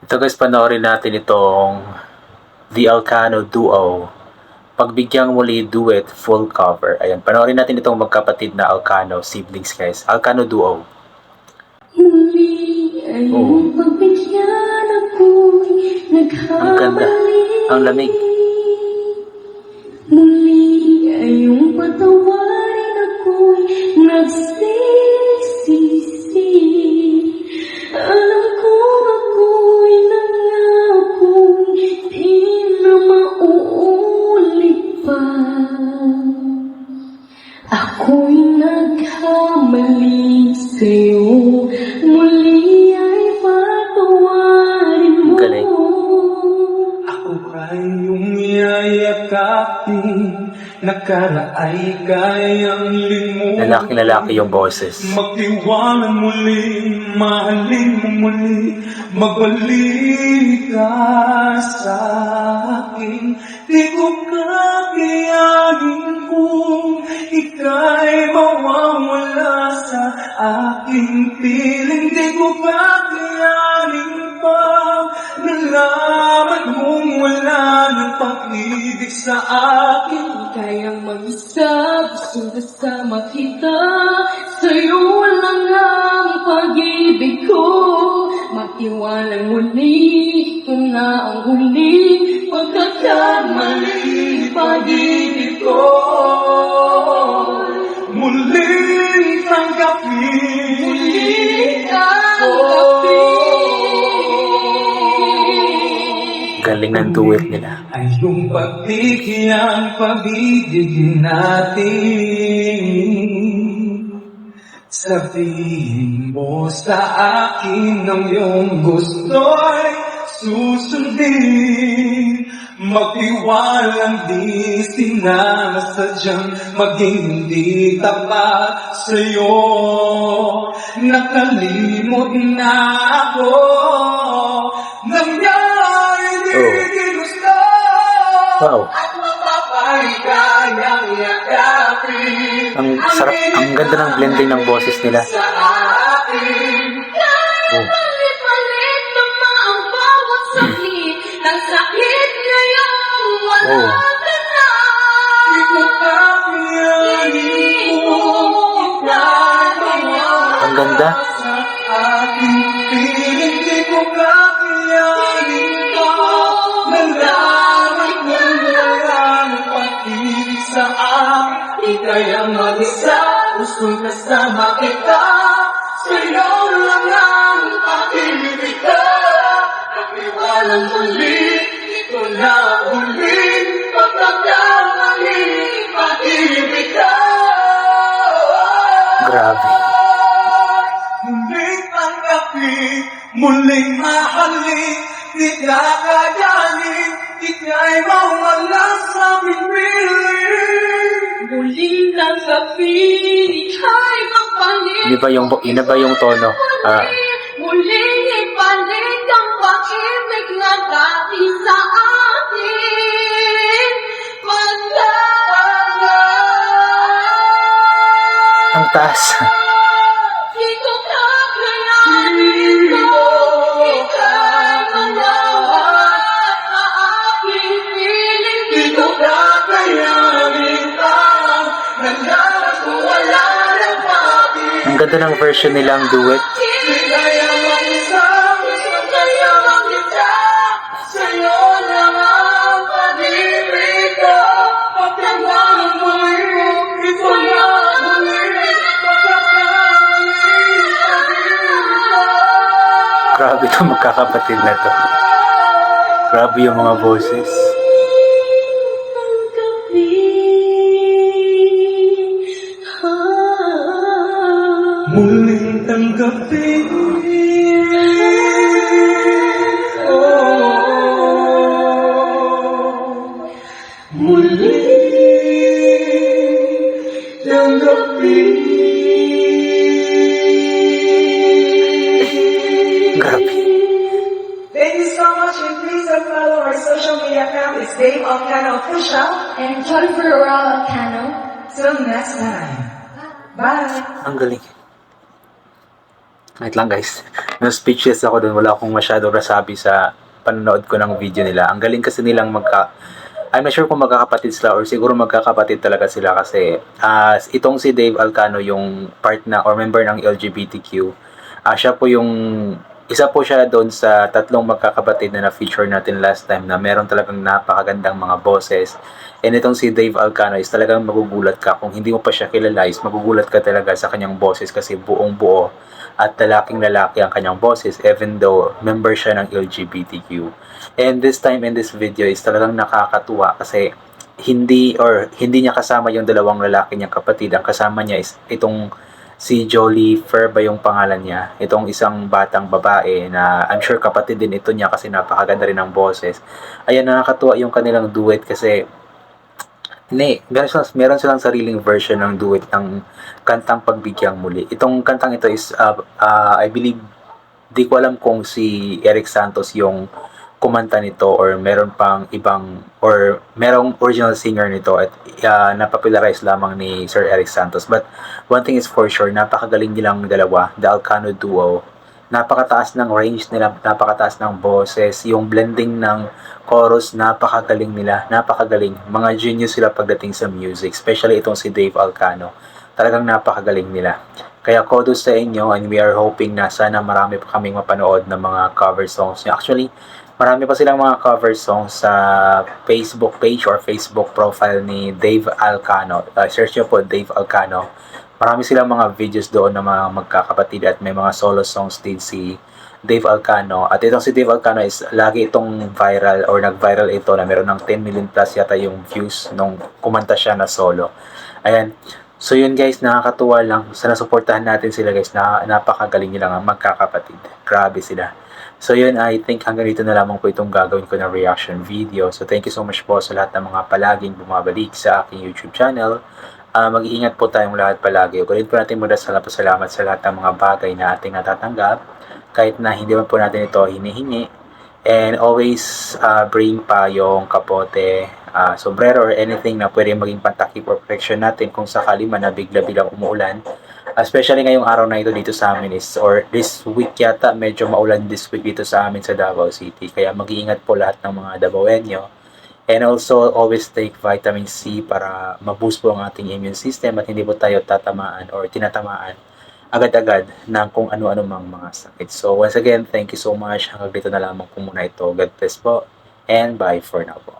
Ito guys, panoorin natin itong The Alcano Duo. Pagbigyang muli duet full cover. Ayan, panoorin natin itong magkapatid na Alcano siblings guys. Alcano Duo. Muli ay ako'y Ang ganda. Ang lamig. Yayakapin Nakaraay kayang limutin Lalaki-lalaki yung boses. Magtiwalang muli, mahalin mo muli Magbalik ka sa akin. Di ko kakayanin kung ika'y mawawala sa aking piling. Di ko kakayanin pa Nalaman mong wala pag-ibig sa akin. Kayang mag-isa, gusto kasama kita Sa'yo lang ang pag-ibig ko. Magtiwalang muli, ito na ang huli. Pagkakamali, pag-ibig ko Galing ng duet nila. ay yung pagbigyan pag-ibig natin. Sabihin mo sa akin ang iyong gusto'y susundin. Magtiwalang di sinasadyang maging hindi tapat sa'yo. Nakalimot na ako. Wow. Ang sarap, ang ganda ng blending ng boses nila. Oh. Kaya mag-isa, gustong kasama kita. Sa'yo lang ang pag-ibig ka. Nagtiwalang muli, ito na huli. Pagkakamali, pag-ibig ka. Grabe. Muling tanggapin, muling mahalin, di kakayanin, ika'y mawala sa pipiling. Yun ba yung, yun na ba yung tono? Ah, Muling ipalit ang pag-ibig na dati sa atin Pagka ang taas. Ang ganda ng version nilang duet. Grabe itong magkakapatid na to. Grabe yung mga boses. So much and please follow our social media account. It's Dave Alcano Official. And Jennifer Aurora Cano. Till next time. Bye. Ang galing. Wait lang guys. No speechless ako doon. Wala akong masyadong nasabi sa panonood ko ng video nila. Ang galing kasi nilang magka... I'm not sure kung magkakapatid sila or siguro magkakapatid talaga sila kasi ah itong si Dave Alcano yung part na or member ng LGBTQ. Ah siya po yung isa po siya doon sa tatlong magkakapatid na na-feature natin last time na meron talagang napakagandang mga boses. And itong si Dave Alcano is talagang magugulat ka kung hindi mo pa siya kilala is magugulat ka talaga sa kanyang boses kasi buong buo at lalaking lalaki ang kanyang boses even though member siya ng LGBTQ. And this time in this video is talagang nakakatuwa kasi hindi or hindi niya kasama yung dalawang lalaki niyang kapatid. Ang kasama niya is itong si Jolie Fer ba yung pangalan niya. Itong isang batang babae na I'm sure kapatid din ito niya kasi napakaganda rin ng boses. Ayan, nakakatuwa yung kanilang duet kasi Ne, meron silang sariling version ng duet ng kantang Pagbigyang Muli. Itong kantang ito is, uh, uh, I believe, di ko alam kung si Eric Santos yung kumanta nito or meron pang ibang or merong original singer nito at uh, napopularize lamang ni Sir Eric Santos. But one thing is for sure, napakagaling nilang dalawa, the Alcano duo. Napakataas ng range nila, napakataas ng boses, yung blending ng chorus, napakagaling nila, napakagaling. Mga genius sila pagdating sa music, especially itong si Dave Alcano. Talagang napakagaling nila. Kaya kudos sa inyo and we are hoping na sana marami pa kaming mapanood ng mga cover songs niya. Actually, marami pa silang mga cover songs sa Facebook page or Facebook profile ni Dave Alcano. Uh, search nyo po Dave Alcano. Marami silang mga videos doon na mga magkakapatid at may mga solo songs din si Dave Alcano. At itong si Dave Alcano is lagi itong viral or nag-viral ito na meron ng 10 million plus yata yung views nung kumanta siya na solo. Ayan. So yun guys, nakakatuwa lang. Sana suportahan natin sila guys. Na, napakagaling nila nga magkakapatid. Grabe sila. So yun, I think hanggang dito na lamang po itong gagawin ko na reaction video. So thank you so much po sa lahat ng mga palaging bumabalik sa aking YouTube channel. Uh, mag-iingat po tayong lahat palagi. Ulit po natin muna sa pasalamat sa lahat ng mga bagay na ating natatanggap. Kahit na hindi man po natin ito hinihingi. And always uh, bring pa yung kapote, uh, sombrero or anything na pwede maging pantakip protection natin kung sakali man na bigla-biglang umuulan. Especially ngayong araw na ito dito sa amin is, or this week yata, medyo maulan this week dito sa amin sa Davao City. Kaya mag-iingat po lahat ng mga Davaoenyo. And also, always take vitamin C para ma-boost po ang ating immune system at hindi po tayo tatamaan or tinatamaan agad-agad ng kung ano-ano mang mga sakit. So, once again, thank you so much. Hanggang dito na lamang po muna ito. God bless po and bye for now po.